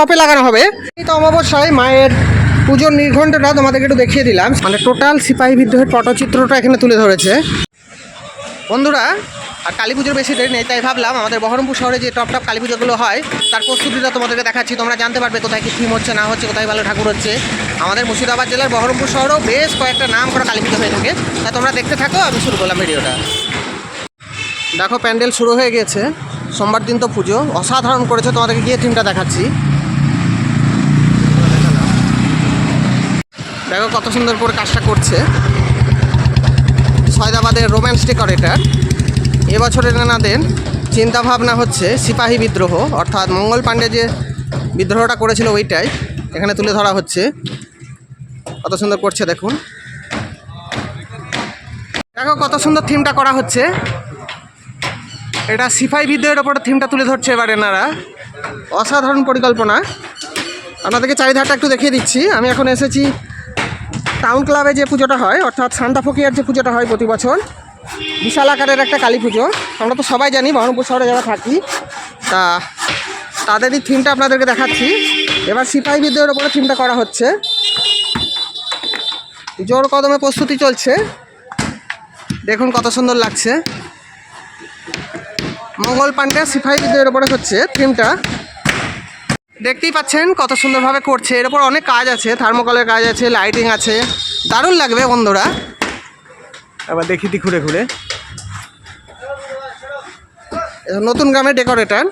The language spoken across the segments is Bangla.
টপে লাগানো হবে। তো অমাবস্যায় মায়ের পুজোর নির্ঘণ্টটা তোমাদেরকে একটু দেখিয়ে দিলাম। মানে টোটাল সিপাহী বিদ্রোহের পটচিত্রটা এখানে তুলে ধরেছে। বন্ধুরা, আর কালী পুজোর বেশি দেরি নেই, তাই ভাবলাম আমাদের বহরমপুর শহরে যে টপ টপ কালী পুজোগুলো হয়, তার প্রস্তুতিটা তোমাদেরকে দেখাচ্ছি। তোমরা জানতে পারবে কোথায় কি থিম হচ্ছে, না হচ্ছে, কোথায় ভালো ঠাকুর হচ্ছে। আমাদের মুর্শিদাবাদ জেলার বহরমপুর শহরেও বেশ কয়েকটা নাম করা কালী পুজো হয়ে থাকে। তা তোমরা দেখতে থাকো, আমি শুরু করলাম ভিডিওটা। দেখো, প্যান্ডেল শুরু হয়ে গেছে সোমবার দিন তো পুজো। অসাধারণ করেছে, তোমাদেরকে গিয়ে থিমটা দেখাচ্ছি। দেখো কত সুন্দর করে কাজটা করছে। সয়দাবাদের রোম্যান্স ডেকোরেটার। এবছরের এনাদের চিন্তাভাবনা হচ্ছে সিপাহী বিদ্রোহ, অর্থাৎ মঙ্গল পাণ্ডে যে বিদ্রোহটা করেছিল ওইটাই এখানে তুলে ধরা হচ্ছে। কত সুন্দর করছে দেখুন। দেখো কত সুন্দর থিমটা করা হচ্ছে। এটা সিপাহী বিদ্রোহের ওপরে থিমটা তুলে ধরছে এবার এনারা অসাধারণ পরিকল্পনা। আপনাদেরকে চারিধারটা একটু দেখিয়ে দিচ্ছি। আমি এখন এসেছি টাউন ক্লাবে যে পুজোটা হয়, অর্থাৎ সান্তা ফকিয়ার যে পুজোটা হয় প্রতি বছর, বিশাল আকারের একটা কালী পুজো। আমরা তো সবাই জানি, বহরমপুর শহরে যারা থাকি, তা তাদেরই থিমটা আপনাদেরকে দেখাচ্ছি। এবার সিপাহী বিদ্রোহের ওপরে থিমটা করা হচ্ছে। জোর কদমে প্রস্তুতি চলছে। দেখুন কত সুন্দর লাগছে। মঙ্গল পাণ্ডে সিপাহী বিদ্রোহের ওপরে হচ্ছে থিমটা দেখতেই পাচ্ছেন কত সুন্দরভাবে করছে। এর উপর অনেক কাজ আছে থার্মোকলের কাজ আছে লাইটিং আছে। দারুণ লাগবে বন্ধুরা। এবার দেখি দি ঘুরে ঘুরে। নতুন গ্রামের ডেকোরেটার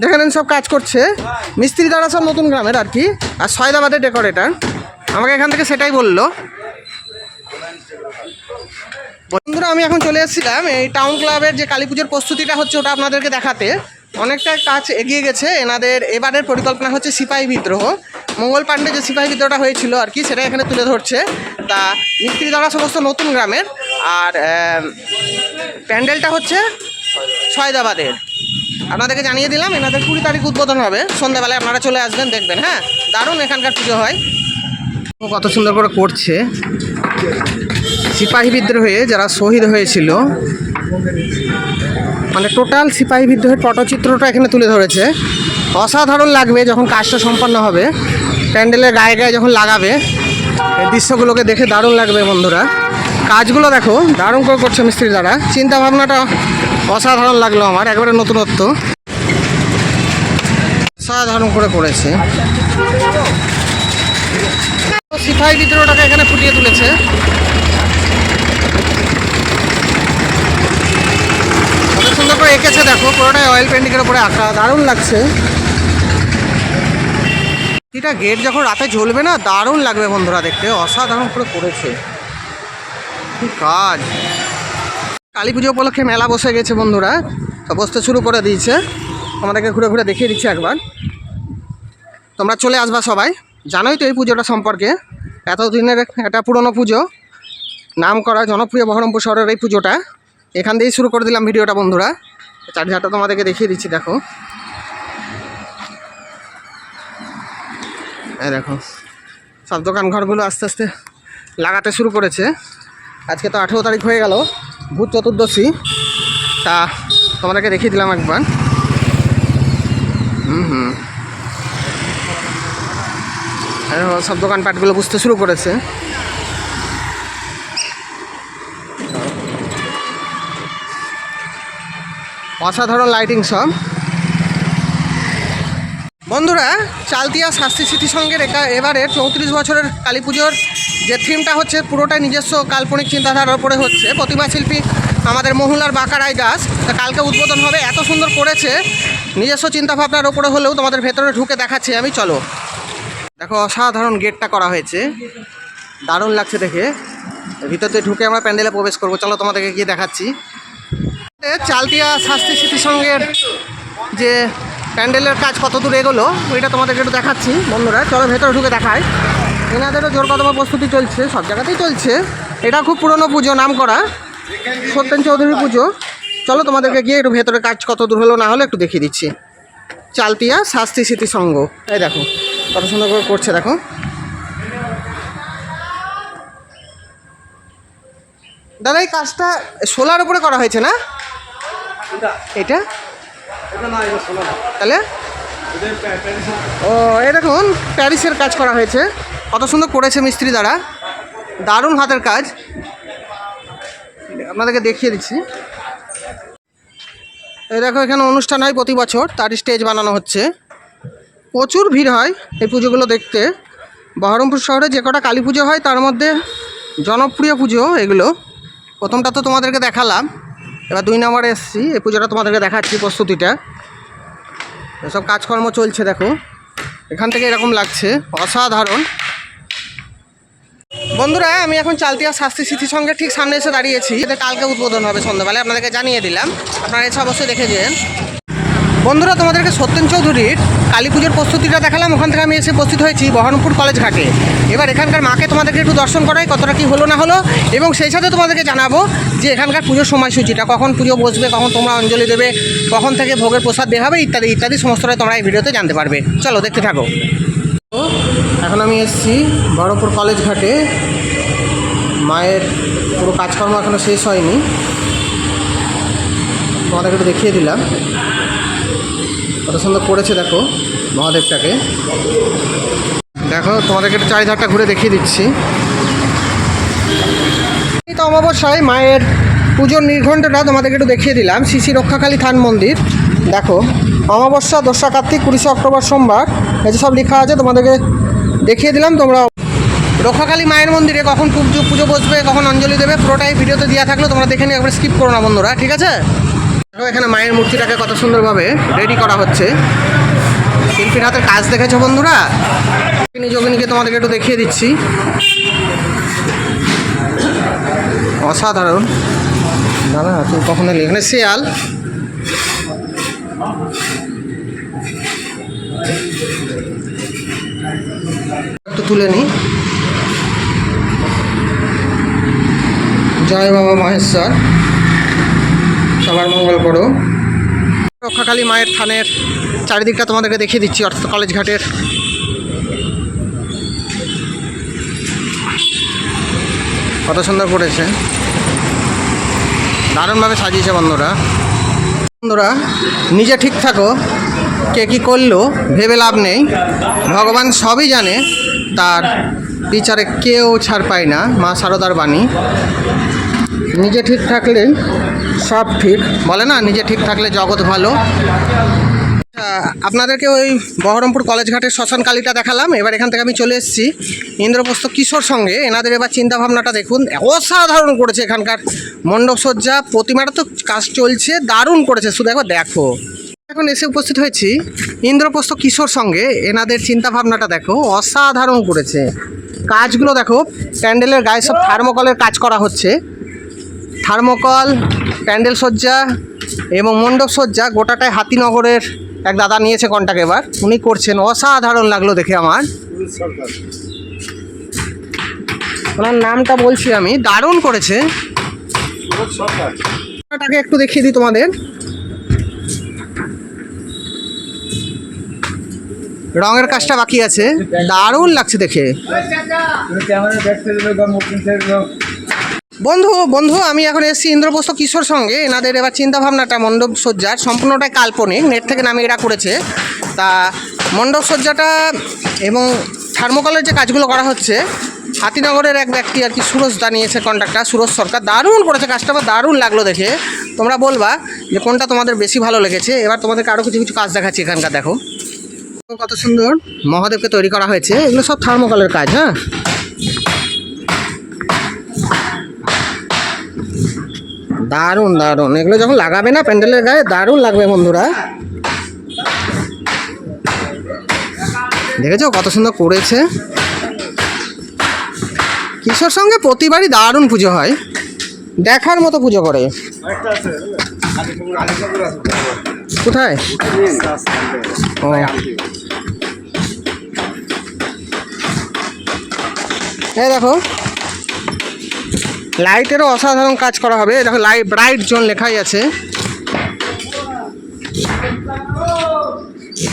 দেখে নেন সব কাজ করছে। মিস্ত্রি দ্বারা সব নতুন গ্রামের আর কি। আর সয়দাবাদের ডেকোরেটার আমাকে এখান থেকে সেটাই বলল। বন্ধুরা, আমি এখন চলে এসেছিলাম এই টাউন ক্লাবের যে কালী পুজোর প্রস্তুতিটা হচ্ছে ওটা আপনাদেরকে দেখাতে। অনেকটা কাজ এগিয়ে গেছে। এনাদের এবারের পরিকল্পনা হচ্ছে সিপাহী বিদ্রোহ। মঙ্গল পাণ্ডে যে সিপাহী বিদ্রোহটা হয়েছিল আর কি, সেটা এখানে তুলে ধরছে। তা মিস্ত্রি দ্বারা সমস্ত নতুন গ্রামের। আর প্যান্ডেলটা হচ্ছে সয়দাবাদের। আপনাদেরকে জানিয়ে দিলাম, এনাদের কুড়ি তারিখ উদ্বোধন হবে। সন্ধ্যাবেলায় আপনারা চলে আসবেন, দেখবেন। হ্যাঁ দারুণ এখানকার পুজো হয়। কত সুন্দর করে করছে। সিপাহী বিদ্রোহে যারা শহীদ হয়েছিল মানে টোটাল সিপাহী বিদ্রোহের পটচিত্রটা এখানে তুলে ধরেছে। অসাধারণ লাগবে যখন কাজটা সম্পন্ন হবে। প্যান্ডেলের গায়ে গায়ে যখন লাগাবে, এই দৃশ্যগুলোকে দেখে দারুণ লাগবে বন্ধুরা। কাজগুলো দেখো, দারুণ করে করছে মিস্ত্রি দ্বারা চিন্তা ভাবনাটা অসাধারণ লাগল আমার, একবারে নতুনত্ব। অসাধারণ করে করেছে। সিপাহী বিদ্রোহটাকে এখানে ফুটিয়ে তুলেছে কত সুন্দর করে এঁকেছে দেখো, পুরোটাই অয়েল পেন্টিংয়ের উপরে আঁকা, দারুণ লাগছে। এটা গেট যখন রাতে জ্বলবে না, দারুণ লাগবে বন্ধুরা দেখতে, অসাধারণ করে করেছে। কি কাজ। কালী পুজো উপলক্ষে মেলা বসে গেছে বন্ধুরা তো বসতে শুরু করে দিয়েছে। তোমাদেরকে ঘুরে ঘুরে দেখিয়ে দিচ্ছে একবার। তোমরা চলে আসবা সবাই। জানোই তো এই পুজোটা সম্পর্কে। এতদিনের একটা পুরনো পুজো নাম করা জনপ্রিয় বহরমপুর শহরের এই পুজোটা। এখান দিয়েই শুরু করে দিলাম ভিডিওটা বন্ধুরা। চারিধারটা তোমাদেরকে দেখিয়ে দিচ্ছি, দেখো। দেখো, সব দোকান ঘরগুলো আস্তে আস্তে লাগাতে শুরু করেছে। আজকে তো আঠেরো তারিখ হয়ে গেল ভূত চতুর্দশী। তা তোমাদেরকে দেখিয়ে দিলাম একবার। হুম হুম। সব দোকানপাটগুলো বুঝতে শুরু করেছে। অসাধারণ লাইটিং সব। বন্ধুরা, চালতিয়া শাস্তি স্মৃতি সঙ্গের একা- এবারে চৌত্রিশ বছরের কালী পুজোর যে থিমটা হচ্ছে, পুরোটাই নিজস্ব কাল্পনিক চিন্তাধারার উপরে হচ্ছে। প্রতিভা শিল্পী আমাদের মহুলার বাঁকারাই দাস কালকে উদ্বোধন হবে, এত সুন্দর করেছে। নিজস্ব চিন্তাভাবনার উপরে হলেও তোমাদের ভেতরে ঢুকে দেখাচ্ছি আমি, চলো। দেখো, অসাধারণ গেটটা করা হয়েছে। দারুণ লাগছে দেখে। ভিতরতে ঢুকে আমরা প্যান্ডেলে প্রবেশ করব। চলো তোমাদেরকে গিয়ে দেখাচ্ছি। চালতিয়া শাস্তি স্মৃতি সঙ্গের যে প্যান্ডেলের কাজ কত দূর এগোলো, ওইটা তোমাদেরকে একটু দেখাচ্ছি, বন্ধুরা, চলো ভেতরে ঢুকে দেখায় এনাদেরও জোর কদমা প্রস্তুতি চলছে, সব জায়গাতেই চলছে। এটা খুব পুরনো পুজো নাম করা সত্যেন চৌধুরী পুজো। চলো তোমাদেরকে গিয়ে একটু ভেতরে কাজ কত দূর হলো না হলো একটু দেখিয়ে দিচ্ছি। চালতিয়া শাস্তি স্মৃতি সংঘ এই দেখো, কত সুন্দর করে করছে, দেখো। দাদা, এই কাজটা সোলার উপরে করা হয়েছে না? এটা? তাহলে? ও এই দেখুন প্যারিসের কাজ করা হয়েছে। কত সুন্দর করেছে মিস্ত্রি দ্বারা দারুণ হাতের কাজ। আপনাদেরকে দেখিয়ে দিচ্ছি। এই দেখো এখানে অনুষ্ঠান হয় প্রতি বছর। তার স্টেজ বানানো হচ্ছে। প্রচুর ভিড় হয় এই পুজোগুলো দেখতে। বহরমপুর শহরে যে কটা কালী পুজো হয় তার মধ্যে জনপ্রিয় পুজো এগুলো। প্রথমটা তো তোমাদেরকে দেখালাম। এবার দুই নম্বরে এসেছি, এই পুজোটা তোমাদেরকে দেখাচ্ছি প্রস্তুতিটা। এসব কাজকর্ম চলছে, দেখো। এখান থেকে এরকম লাগছে, অসাধারণ। বন্ধুরা, আমি এখন চালতিয়া শাস্তি স্মৃতি সঙ্গে ঠিক সামনে এসে দাঁড়িয়েছি। এটা কালকে উদ্বোধন হবে সন্ধ্যাবেলায়, আপনাদেরকে জানিয়ে দিলাম। আপনারা এসে অবশ্যই দেখে যেন। বন্ধুরা, তোমাদেরকে সত্যেন চৌধুরীর কালী পুজোর প্রস্তুতিটা দেখালাম। ওখান থেকে আমি এসে উপস্থিত হয়েছি বহরমপুর কলেজ ঘাটে। এবার এখানকার মাকে তোমাদেরকে একটু দর্শন করাই, কতটা কী হলো না হলো, এবং সেই সাথে তোমাদেরকে জানাব যে এখানকার পুজোর সময়সূচিটা, কখন পুজো বসবে, কখন তোমরা অঞ্জলি দেবে, কখন থেকে ভোগের প্রসাদ দেওয়া হবে, ইত্যাদি ইত্যাদি, সমস্তটাই তোমরা এই ভিডিওতে জানতে পারবে। চলো, দেখতে থাকো। এখন আমি এসেছি বহরমপুর কলেজ ঘাটে। মায়ের পুরো কাজকর্ম এখনও শেষ হয়নি। তোমাদেরকে একটু দেখিয়ে দিলাম। কত সুন্দর করেছে দেখো মহাদেবটাকে। দেখো, তোমাদেরকে একটু চারিধারটা ঘুরে দেখিয়ে দিচ্ছি। তো অমাবস্যায় মায়ের পুজোর নির্ঘণ্টটা তোমাদেরকে একটু দেখিয়ে দিলাম। শ্রী রক্ষাকালী থান মন্দির। দেখো, অমাবস্যা, দোসরা, কার্তিক, কুড়িশে অক্টোবর, সোমবার। এই সব লেখা আছে, তোমাদেরকে দেখিয়ে দিলাম। তোমরা রক্ষাকালী মায়ের মন্দিরে কখন পুজো পুজো বসবে, কখন অঞ্জলি দেবে, পুরোটাই ভিডিওতে দেওয়া থাকলে তোমরা দেখে নিয়ে একবার স্কিপ করো না বন্ধুরা, ঠিক আছে? এখানে মায়ের মূর্তিটাকে কত সুন্দরভাবে রেডি করা হচ্ছে। শিল্পীর হাতের কাজ দেখেছ বন্ধুরা? যোগিনী যোগিনীকে তোমাদেরকে একটু দেখিয়ে দিচ্ছি। অসাধারণ। দাদা তুই কখন এখানে শিয়াল? একটু তুলে নিই জয় বাবা মহেশ্বর। সবার মঙ্গল করো। রক্ষাকালী মায়ের থানের চারিদিকটা তোমাদেরকে দেখিয়ে দিচ্ছি, অর্থাৎ কলেজ ঘাটের। কত সুন্দর করেছে। দারুণভাবে সাজিয়েছে বন্ধুরা। বন্ধুরা, নিজে ঠিক থাকো, কে কী করল, ভেবে লাভ নেই। ভগবান সবই জানে, তার বিচারে কেউ ছাড় পায় না, মা সারদার বাণী। নিজে ঠিক থাকলে সব ঠিক। বলে না নিজে ঠিক থাকলে জগৎ ভালো। আচ্ছা, আপনাদেরকে ওই বহরমপুর কলেজ ঘাটের শ্মশানকালীটা দেখালাম। এবার এখান থেকে আমি চলে এসেছি ইন্দ্রপ্রস্থ কিশোর সঙ্গে। এনাদের এবার চিন্তা ভাবনাটা দেখুন অসাধারণ করেছে এখানকার মণ্ডপসজ্জা প্রতিমাটা তো কাজ চলছে দারুণ করেছে। শুধু একবার দেখো। এখন এসে উপস্থিত হয়েছি ইন্দ্রপ্রস্থ কিশোর সঙ্গে। এনাদের চিন্তা ভাবনাটা দেখো অসাধারণ করেছে। কাজগুলো দেখো প্যান্ডেলের গায়ে সব থার্মোকলের কাজ করা হচ্ছে। থার্মোকল, প্যান্ডেল সজ্জা এবং মণ্ডপ সজ্জা গোটাটাই হাতিনগরের এক দাদা নিয়েছে কন্টাক্ট এবার। উনি করছেন, অসাধারণ লাগল দেখে আমার। ওনার নামটা বলছি আমি, দারুণ করেছে। একটু দেখিয়ে দিই তোমাদের। রঙের কাজটা বাকি আছে। দারুণ লাগছে দেখে। বন্ধু বন্ধু, আমি এখন এসেছি ইন্দ্রপ্রস্থ কিশোর সঙ্গে। এনাদের এবার চিন্তা ভাবনাটা মণ্ডপ সজ্জার সম্পূর্ণটাই কাল্পনিক। নেট থেকে নামে এরা করেছে। তা মণ্ডপ সজ্জাটা এবং থার্মোকলের যে কাজগুলো করা হচ্ছে, হাতিনগরের এক ব্যক্তি আর কি সুরজ দাঁড়িয়েছে কন্ট্রাক্টর সুরজ সরকার। দারুণ করেছে কাজটা আমার দারুণ লাগল দেখে। তোমরা বলবা যে কোনটা তোমাদের বেশি ভালো লেগেছে। এবার তোমাদেরকে আরও কিছু কিছু কাজ দেখাচ্ছি এখানকার, দেখো। কত সুন্দর মহাদেবকে তৈরি করা হয়েছে। এগুলো সব থার্মোকলের কাজ হ্যাঁ? দারুণ দারুণ। এগুলো যখন লাগাবে না প্যান্ডেলের গায়ে, দারুণ লাগবে বন্ধুরা। দেখেছ কত সুন্দর করেছে? কিশোর সঙ্গে প্রতিবারই দারুণ পুজো হয়। দেখার মতো পুজো করে। কোথায়? এই দেখো। লাইটেরও অসাধারণ কাজ করা হবে। দেখো লাইট ব্রাইট জোন লেখাই আছে।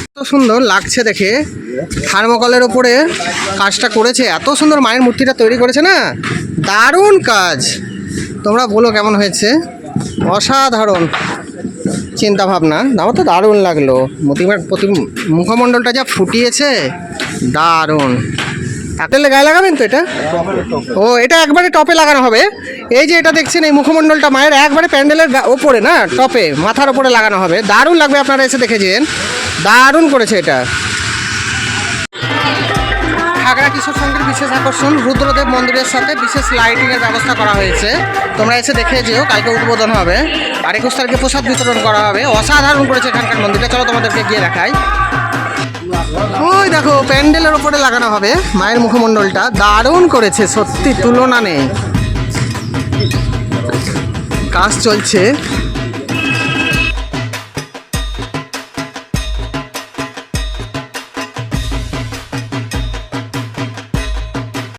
এত সুন্দর লাগছে দেখে। থার্মোকলের ওপরে কাজটা করেছে। এত সুন্দর মায়ের মূর্তিটা তৈরি করেছে না? দারুণ কাজ। তোমরা বলো কেমন হয়েছে? অসাধারণ চিন্তা ভাবনা আমার তো দারুণ লাগল। প্রতিমা প্রতি মুখমণ্ডলটা যা ফুটিয়েছে, দারুণ। তাতেলে গায়ে লাগাবেন তো এটা? ও, এটা একবারে টপে লাগানো হবে। এই যে এটা দেখছেন, এই মুখমণ্ডলটা মায়ের একবারে প্যান্ডেলের ওপরে না, টপে, মাথার ওপরে লাগানো হবে। দারুণ লাগবে আপনারা এসে দেখেছেন দারুণ করেছে এটা। খাগড়া কিশোর সংঘের বিশেষ আকর্ষণ, রুদ্রদেব মন্দিরের সাথে বিশেষ লাইটিংয়ের ব্যবস্থা করা হয়েছে। তোমরা এসে দেখে যেও, কালকে উদ্বোধন হবে। আর একুশ তারিখে প্রসাদ বিতরণ করা হবে। অসাধারণ করেছে এখানকার মন্দিরটা। চলো তোমাদেরকে গিয়ে দেখাই। ওই দেখো, প্যান্ডেলের ওপরে লাগানো হবে মায়ের মুখমণ্ডলটা। দারুণ করেছে, সত্যি তুলনা নেই। কাজ চলছে।